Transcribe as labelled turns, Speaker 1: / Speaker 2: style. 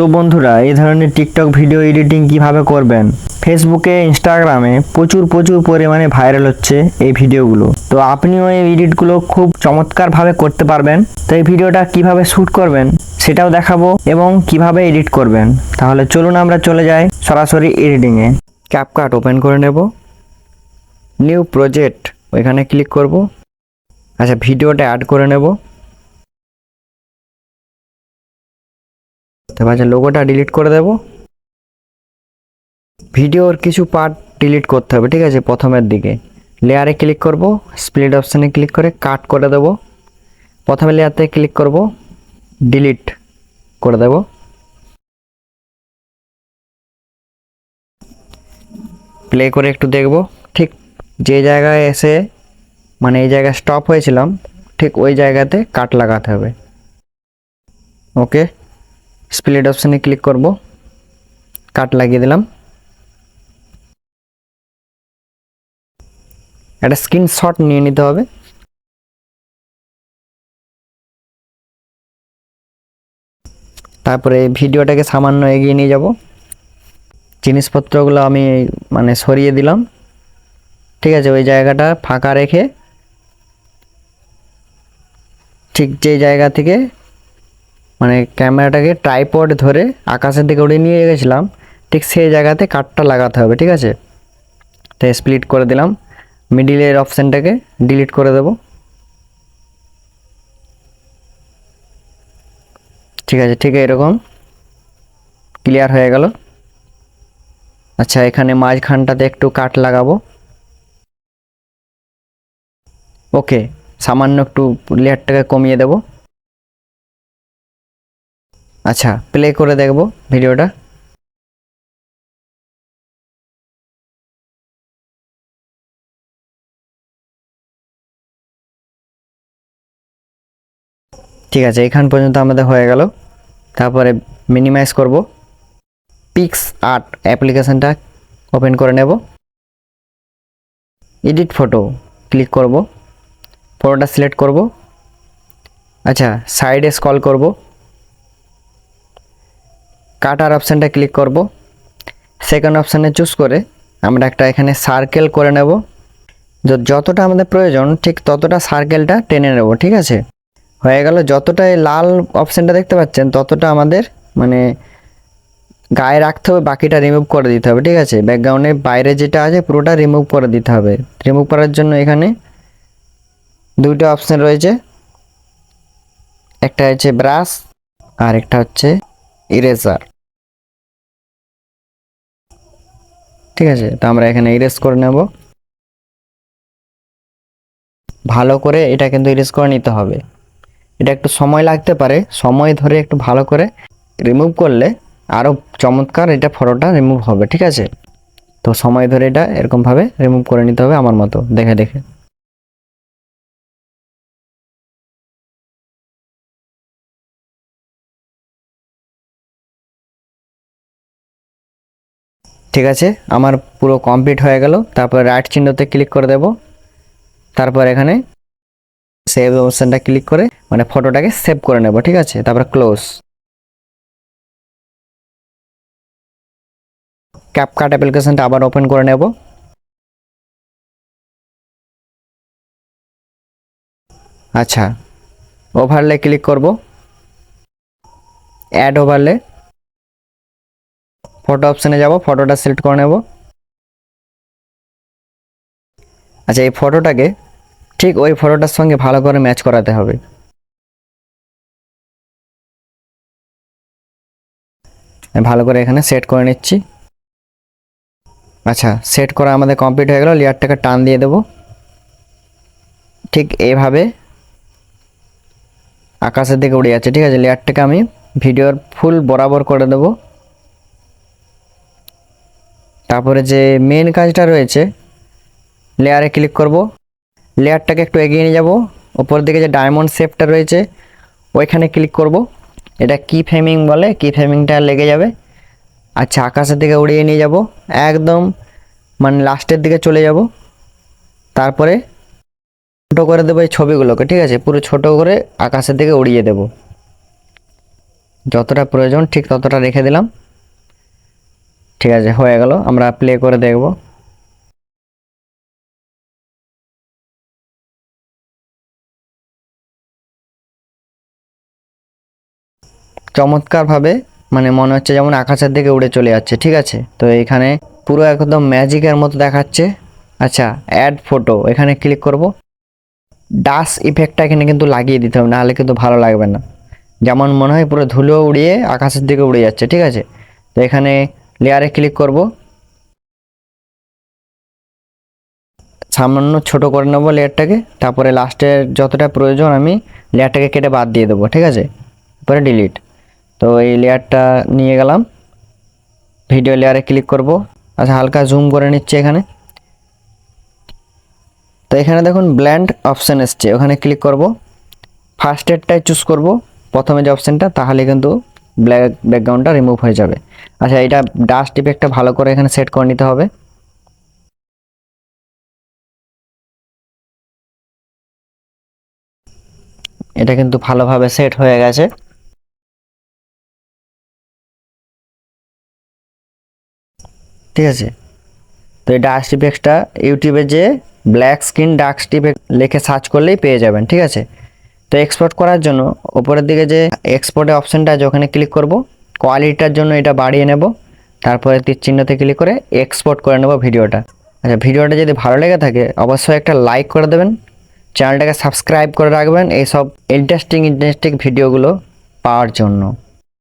Speaker 1: তো বন্ধুরা, এই ধরনের টিকটক ভিডিও এডিটিং কীভাবে করবেন? ফেসবুকে ইনস্টাগ্রামে প্রচুর প্রচুর পরিমাণে ভাইরাল হচ্ছে এই ভিডিওগুলো তো আপনিও এই এডিটগুলো খুব চমৎকারভাবে করতে পারবেন। তো এই ভিডিওটা কীভাবে শ্যুট করবেন, সেটাও দেখাবো এবং কীভাবে এডিট করবেন। তাহলে চলুন আমরা চলে যাই সরাসরি এডিটিংয়ে ক্যাপকাট ওপেন করে নেব। নিউ প্রজেক্ট ওইখানে ক্লিক করব। আচ্ছা ভিডিওটা অ্যাড করে নেব। তারপর আচ্ছা লোগোটা ডিলিট করে দেব। ভিডিওর কিছু পার্ট ডিলিট করতে হবে, ঠিক আছে, প্রথমের দিকে। লেয়ারে ক্লিক করব স্প্লিট অপশানে ক্লিক করে কাট করে দেব। প্রথমে লেয়ারতে ক্লিক করব ডিলিট করে দেব। প্লে করে একটু দেখব, ঠিক যে জায়গায় এসে মানে এই জায়গায় স্টপ হয়েছিলাম, ঠিক ওই জায়গাতে কাট লাগাতে হবে। ওকে স্প্লিট অপশানে ক্লিক করব। কাট লাগিয়ে দিলাম। একটা স্ক্রিনশট নিয়ে নিতে হবে। তারপরে ভিডিওটাকে সামান্য এগিয়ে নিয়ে যাব। জিনিসপত্রগুলো আমি মানে সরিয়ে দিলাম। ঠিক আছে, ওই জায়গাটা ফাঁকা রেখে ঠিক যে জায়গা থেকে মানে ক্যামেরাটাকে ট্রাইপড ধরে আকাশের দিকে উড়িয়ে নিয়ে গেছিলাম, ঠিক সেই জায়গাতে কাটটা লাগাতে হবে, ঠিক আছে? তাই স্প্লিট করে দিলাম মিডিলের অপশানটাকে ডিলিট করে দেব। ঠিক আছে, ঠিক এরকম। ক্লিয়ার হয়ে গেল। আচ্ছা এখানে মাঝখানটাতে একটু কাট লাগাবো। ওকে সামান্য একটু লেয়ারটাকে কমিয়ে দেব। আচ্ছা প্লে করে দেখব ভিডিওটা। ঠিক আছে, এখান পর্যন্ত আমাদের হয়ে গেল। তারপরে মিনিমাইজ করব। পিক্স আর্ট অ্যাপ্লিকেশনটা ওপেন করে নেব। এডিট ফটো ক্লিক করব। ফটোটা সিলেক্ট করব। আচ্ছা সাইডে স্কল করব। কাটার অপশানটা ক্লিক করব। সেকেন্ড অপশানে চুজ করে আমরা একটা এখানে সার্কেল করে নেব। যতটা আমাদের প্রয়োজন, ঠিক ততটা সার্কেলটা টেনে নেব, ঠিক আছে? হয়ে গেল, যতটা লাল অপশানটা দেখতে পাচ্ছেন, ততটা আমাদের মানে গায়ে রাখতে হবে, বাকিটা রিমুভ করে দিতে হবে, ঠিক আছে? ব্যাকগ্রাউন্ডের বাইরে যেটা আছে, পুরোটা রিমুভ করে দিতে হবে। রিমুভ করার জন্য এখানে দুইটা অপশান রয়েছে। একটা হচ্ছে ব্রাশ আর একটা হচ্ছে ইরেজার ঠিক আছে, তো আমরা এখানে ইরেজ করে নেব। ভালো করে এটা কিন্তু ইরেজ করে নিতে হবে। এটা একটু সময় লাগতে পারে, সময় ধরে একটু ভালো করে রিমুভ করলে আরও চমৎকার এটা ফটোটা রিমুভ হবে, ঠিক আছে? তো সময় ধরে এটা এরকমভাবে রিমুভ করে নিতে হবে আমার মতো, দেখে দেখে। ঠিক আছে? আমার পুরো কমপ্লিট হয়ে গেল। তারপর রাইট চিহ্নতে ক্লিক করে দেব। তারপর এখানে সেভ অপশানটা ক্লিক করে মানে ফটোটাকে সেভ করে নেব, ঠিক আছে? তারপর ক্লোজ ক্যাপকাট অ্যাপ্লিকেশনটা আবার ওপেন করে নেব। আচ্ছা ওভারলে ক্লিক করব। অ্যাড ওভারলে ফটো অপশানে যাব ফটোটা সিলেক্ট করে নেব। আচ্ছা এই ফটোটাকে ঠিক ওই ফটোটার সঙ্গে ভালো করে ম্যাচ করাতে হবে। ভালো করে এখানে সেট করে নিচ্ছি। আচ্ছা সেট করা আমাদের কমপ্লিট হয়ে গেল লেয়ারটাকে টান দিয়ে দেব। ঠিক এইভাবে আকাশের দিকে উড়ে যাচ্ছে, ঠিক আছে? লেয়ারটাকে আমি ভিডিওর ফুল বরাবর করে দেব। তারপরে যে মেন কাজটা রয়েছে লেয়ারে ক্লিক করব। লেয়ারটাকে একটু এগিয়ে নিয়ে যাব। ওপর দিকে যে ডায়মন্ড শেপটা রয়েছে, ওইখানে ক্লিক করব। এটা কি ফ্রেমিং বলে কি ফ্রেমিংটা লেগে যাবে। আচ্ছা আকাশের দিকে উড়িয়ে নিয়ে যাব। একদম মানে লাস্টের দিকে চলে যাব। তারপরে ছোটো করে দেবো এই ছবিগুলোকে, ঠিক আছে? পুরো ছোট করে আকাশের দিকে উড়িয়ে দেব। যতটা প্রয়োজন, ঠিক ততটা রেখে দিলাম। ঠিক আছে, হয়ে গেল। আমরা প্লে করে দেখব। চমৎকারভাবে মানে মনে হচ্ছে যেমন আকাশের দিকে উড়ে চলে যাচ্ছে, ঠিক আছে? তো এখানে পুরো একদম ম্যাজিকের মতো দেখাচ্ছে। আচ্ছা অ্যাড ফটো এখানে ক্লিক করব। ডাস ইফেক্টটা এখানে কিন্তু লাগিয়ে দিতে হবে, নাহলে কিন্তু ভালো লাগবে না। যেমন মনে হয় পুরো ধুলো উড়িয়ে আকাশের দিকে উড়ে যাচ্ছে, ঠিক আছে? তো এখানে লেয়ারে ক্লিক করব। সামান্য ছোট করে নেব লেয়ারটাকে তারপরে লাস্টের যতটা প্রয়োজন আমি লেয়ারটাকে কেটে বাদ দিয়ে দেবো, ঠিক আছে? তারপরে ডিলিট তো এই লেয়ারটা নিয়ে গেলাম। ভিডিও লেয়ারে ক্লিক করব। আচ্ছা হালকা জুম করে নিচ্ছে এখানে। তো এখানে দেখুন ব্ল্যান্ড অপশান এসছে। ওখানে ক্লিক করব। ফার্স্ট এডটাই চুজ করব। প্রথমে যে অপশানটা তাহলে কিন্তু ব্ল্যাক ব্যাকগ্রাউন্ডটা রিমুভ হয়ে যাবে। আচ্ছা এটা ডাস্ট ইফেক্টটা ভালো করে এখানে সেট করে নিতে হবে। এটা কিন্তু ভালোভাবে সেট হয়ে গেছে। ঠিক আছে? তো এই ডাস্ট ইফেক্টটা ইউটিউবে যে ব্ল্যাক স্ক্রিন ডাস্ট ইফেক্ট লিখে সার্চ করলেই পেয়ে যাবেন, ঠিক আছে? তো এক্সপোর্ট করার জন্য ওপরের দিকে যে এক্সপোর্টের অপশানটা আছে, ওখানে ক্লিক করব। কোয়ালিটিটার জন্য এটা বাড়িয়ে নেব। তারপরে তীর চিহ্নতে ক্লিক করে এক্সপোর্ট করে নেব ভিডিওটা। আচ্ছা ভিডিওটা যদি ভালো লেগে থাকে, অবশ্যই একটা লাইক করে দেবেন। চ্যানেলটাকে সাবস্ক্রাইব করে রাখবেন, এইসব ইন্টারেস্টিং ইন্টারেস্টিং ভিডিওগুলো পাওয়ার জন্য।